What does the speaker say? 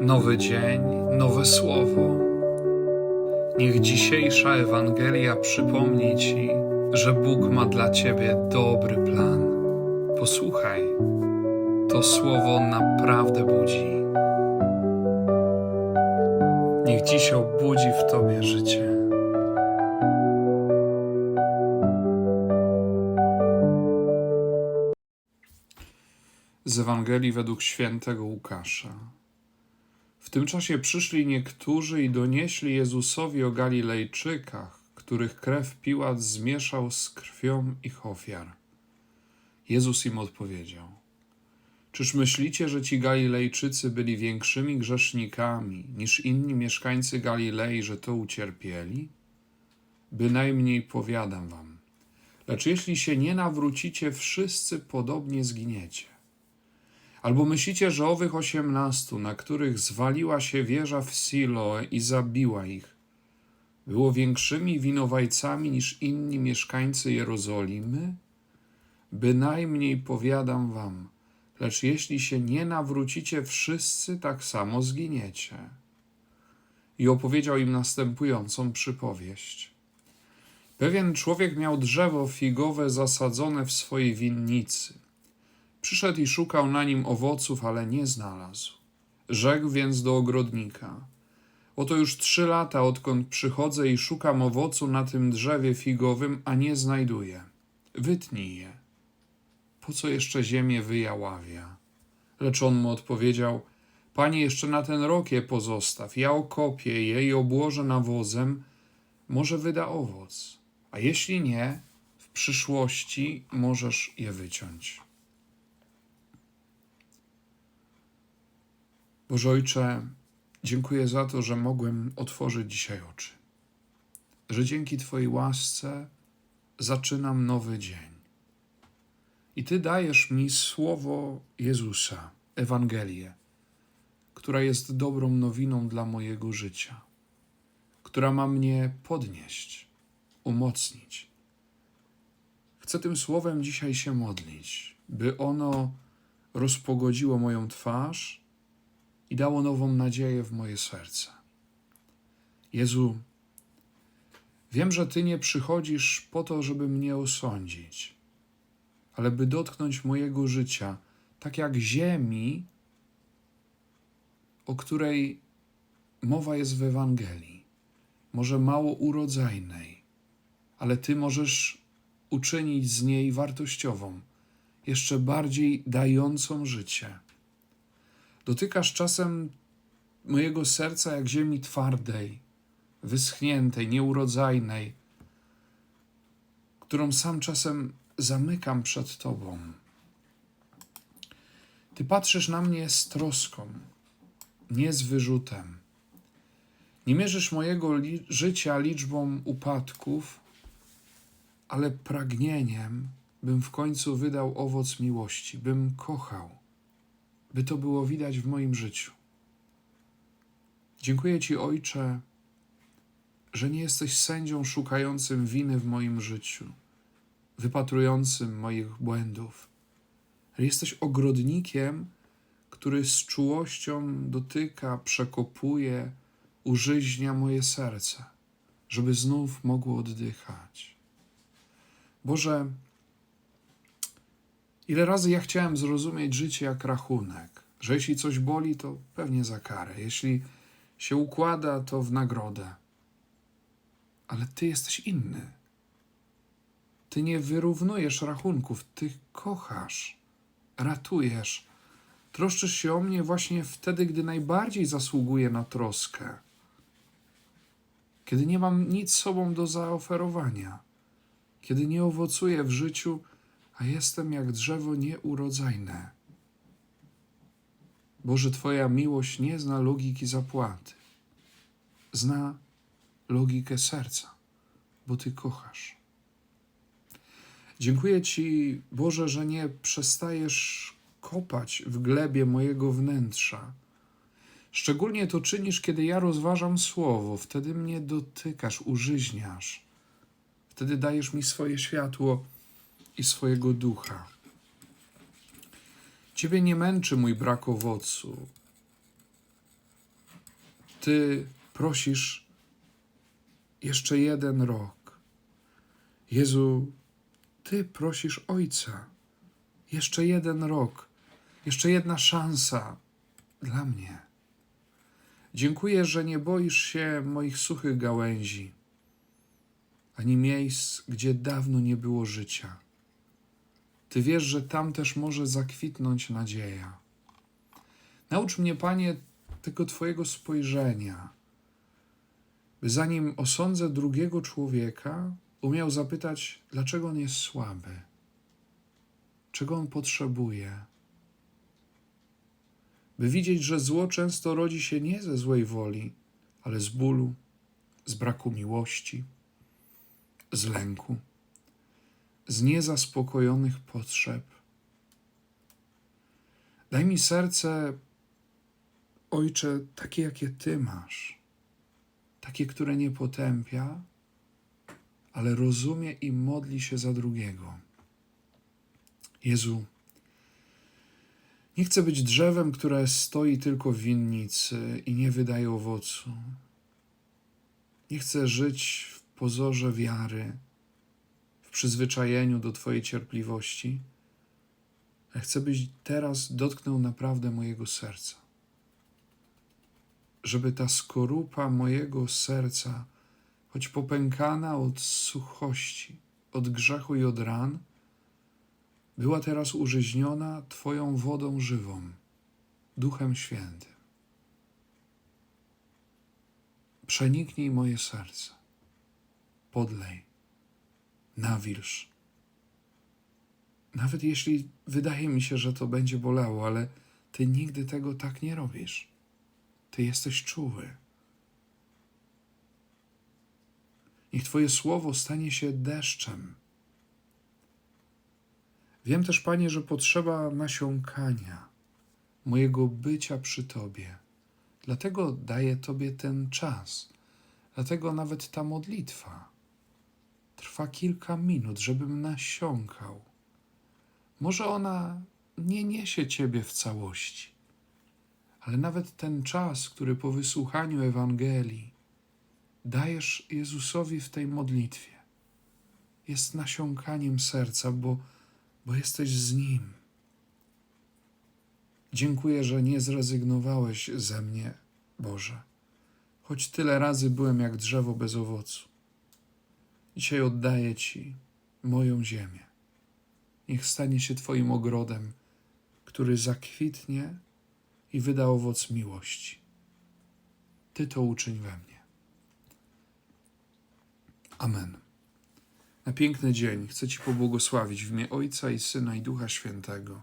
Nowy dzień, nowe słowo. Niech dzisiejsza Ewangelia przypomni Ci, że Bóg ma dla Ciebie dobry plan. Posłuchaj, to słowo naprawdę budzi. Niech dziś obudzi w Tobie życie. Z Ewangelii według świętego Łukasza. W tym czasie przyszli niektórzy i donieśli Jezusowi o Galilejczykach, których krew Piłat zmieszał z krwią ich ofiar. Jezus im odpowiedział: Czyż myślicie, że ci Galilejczycy byli większymi grzesznikami niż inni mieszkańcy Galilei, że to ucierpieli? Bynajmniej powiadam wam. Lecz jeśli się nie nawrócicie, wszyscy podobnie zginiecie. Albo myślicie, że owych osiemnastu, na których zwaliła się wieża w Siloe i zabiła ich, było większymi winowajcami niż inni mieszkańcy Jerozolimy? Bynajmniej powiadam wam, lecz jeśli się nie nawrócicie, wszyscy tak samo zginiecie. I opowiedział im następującą przypowieść. Pewien człowiek miał drzewo figowe zasadzone w swojej winnicy. Przyszedł i szukał na nim owoców, ale nie znalazł. Rzekł więc do ogrodnika: Oto już trzy lata, odkąd przychodzę i szukam owocu na tym drzewie figowym, a nie znajduję. Wytnij je. Po co jeszcze ziemię wyjaławia? Lecz on mu odpowiedział: Panie, jeszcze na ten rok je pozostaw. Ja okopię je i obłożę nawozem, może wyda owoc. A jeśli nie, w przyszłości możesz je wyciąć. Boże Ojcze, dziękuję za to, że mogłem otworzyć dzisiaj oczy. Że dzięki Twojej łasce zaczynam nowy dzień. I Ty dajesz mi słowo Jezusa, Ewangelię, która jest dobrą nowiną dla mojego życia, która ma mnie podnieść, umocnić. Chcę tym słowem dzisiaj się modlić, by ono rozpogodziło moją twarz i dało nową nadzieję w moje serce. Jezu, wiem, że Ty nie przychodzisz po to, żeby mnie osądzić, ale by dotknąć mojego życia, tak jak ziemi, o której mowa jest w Ewangelii, może mało urodzajnej, ale Ty możesz uczynić z niej wartościową, jeszcze bardziej dającą życie. Dotykasz czasem mojego serca jak ziemi twardej, wyschniętej, nieurodzajnej, którą sam czasem zamykam przed Tobą. Ty patrzysz na mnie z troską, nie z wyrzutem. Nie mierzysz mojego li życia liczbą upadków, ale pragnieniem, bym w końcu wydał owoc miłości, bym kochał by to było widać w moim życiu. Dziękuję Ci, Ojcze, że nie jesteś sędzią szukającym winy w moim życiu, wypatrującym moich błędów, ale jesteś ogrodnikiem, który z czułością dotyka, przekopuje, użyźnia moje serce, żeby znów mogło oddychać. Boże, Ile razy ja chciałem zrozumieć życie jak rachunek, że jeśli coś boli, to pewnie za karę, jeśli się układa, to w nagrodę. Ale Ty jesteś inny. Ty nie wyrównujesz rachunków, Ty kochasz, ratujesz, troszczysz się o mnie właśnie wtedy, gdy najbardziej zasługuję na troskę, kiedy nie mam nic sobą do zaoferowania, kiedy nie owocuję w życiu a jestem jak drzewo nieurodzajne. Boże, Twoja miłość nie zna logiki zapłaty. Zna logikę serca, bo Ty kochasz. Dziękuję Ci, Boże, że nie przestajesz kopać w glebie mojego wnętrza. Szczególnie to czynisz, kiedy ja rozważam słowo, wtedy mnie dotykasz, użyźniasz. Wtedy dajesz mi swoje światło i swojego ducha. Ciebie nie męczy mój brak owocu. Ty prosisz jeszcze jeden rok. Jezu, Ty prosisz Ojca jeszcze jeden rok, jeszcze jedna szansa dla mnie. Dziękuję, że nie boisz się moich suchych gałęzi, ani miejsc, gdzie dawno nie było życia. Ty wiesz, że tam też może zakwitnąć nadzieja. Naucz mnie, Panie, tego Twojego spojrzenia, by zanim osądzę drugiego człowieka, umiał zapytać, dlaczego on jest słaby, czego on potrzebuje. By widzieć, że zło często rodzi się nie ze złej woli, ale z bólu, z braku miłości, z lęku, z niezaspokojonych potrzeb. Daj mi serce, Ojcze, takie, jakie Ty masz, takie, które nie potępia, ale rozumie i modli się za drugiego. Jezu, nie chcę być drzewem, które stoi tylko w winnicy i nie wydaje owocu. Nie chcę żyć w pozorze wiary, przyzwyczajeniu do Twojej cierpliwości, ale chcę, byś teraz dotknął naprawdę mojego serca. Żeby ta skorupa mojego serca, choć popękana od suchości, od grzechu i od ran, była teraz użyźniona Twoją wodą żywą, Duchem Świętym. Przeniknij moje serce, podlej, nawilż. Nawet jeśli wydaje mi się, że to będzie bolało, ale Ty nigdy tego tak nie robisz. Ty jesteś czuły. Niech Twoje słowo stanie się deszczem. Wiem też, Panie, że potrzeba nasiąkania mojego bycia przy Tobie. Dlatego daję Tobie ten czas. Dlatego nawet ta modlitwa trwa kilka minut, żebym nasiąkał. Może ona nie niesie Ciebie w całości, ale nawet ten czas, który po wysłuchaniu Ewangelii dajesz Jezusowi w tej modlitwie, jest nasiąkaniem serca, bo, bo jesteś z Nim. Dziękuję, że nie zrezygnowałeś ze mnie, Boże, choć tyle razy byłem jak drzewo bez owocu. Dzisiaj oddaję Ci moją ziemię. Niech stanie się Twoim ogrodem, który zakwitnie i wyda owoc miłości. Ty to uczyń we mnie. Amen. Na piękny dzień chcę Ci pobłogosławić w imię Ojca i Syna i Ducha Świętego.